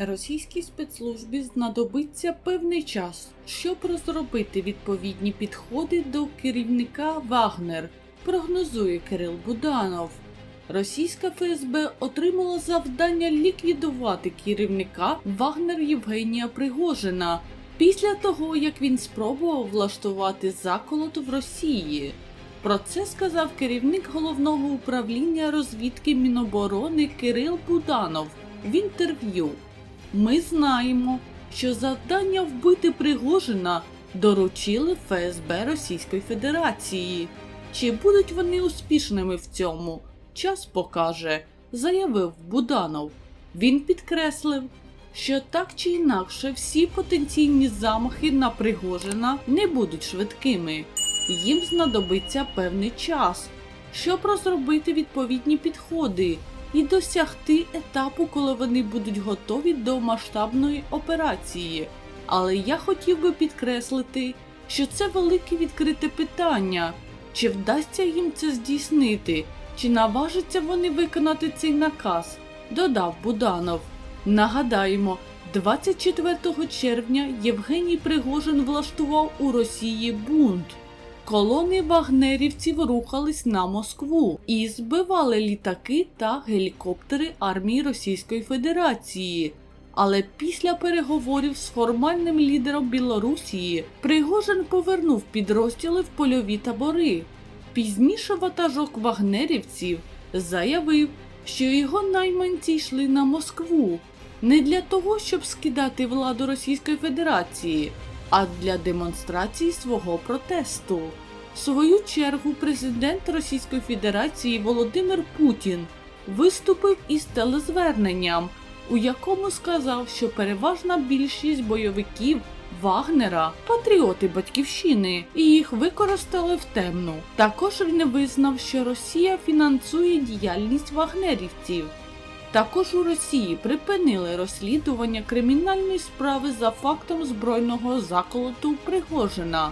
Російській спецслужбі знадобиться певний час, щоб розробити відповідні підходи до керівника Вагнер, прогнозує Кирил Буданов. Російська ФСБ отримала завдання ліквідувати керівника Вагнер Євгенія Пригожина після того, як він спробував влаштувати заколот в Росії. Про це сказав керівник головного управління розвідки Міноборони Кирил Буданов в інтерв'ю. Ми знаємо, що завдання вбити Пригожина доручили ФСБ Російської Федерації. Чи будуть вони успішними в цьому? Час покаже, заявив Буданов. Він підкреслив, що так чи інакше всі потенційні замахи на Пригожина не будуть швидкими. Їм знадобиться певний час, щоб розробити відповідні підходи і досягти етапу, коли вони будуть готові до масштабної операції. Але я хотів би підкреслити, що це велике відкрите питання, чи вдасться їм це здійснити, чи наважаться вони виконати цей наказ, додав Буданов. Нагадаємо, 24 червня Євгеній Пригожин влаштував у Росії бунт. Колони вагнерівців рухались на Москву і збивали літаки та гелікоптери армії Російської Федерації. Але після переговорів з формальним лідером Білорусії Пригожин повернув підрозділи в польові табори. Пізніше ватажок вагнерівців заявив, що його найманці йшли на Москву не для того, щоб скидати владу Російської Федерації, а для демонстрації свого протесту. В свою чергу президент Російської Федерації Володимир Путін виступив із телезверненням, у якому сказав, що переважна більшість бойовиків Вагнера патріоти батьківщини, і їх використали в темну. Також він визнав, що Росія фінансує діяльність вагнерівців. Також у Росії припинили розслідування кримінальної справи за фактом збройного заколоту Пригожина.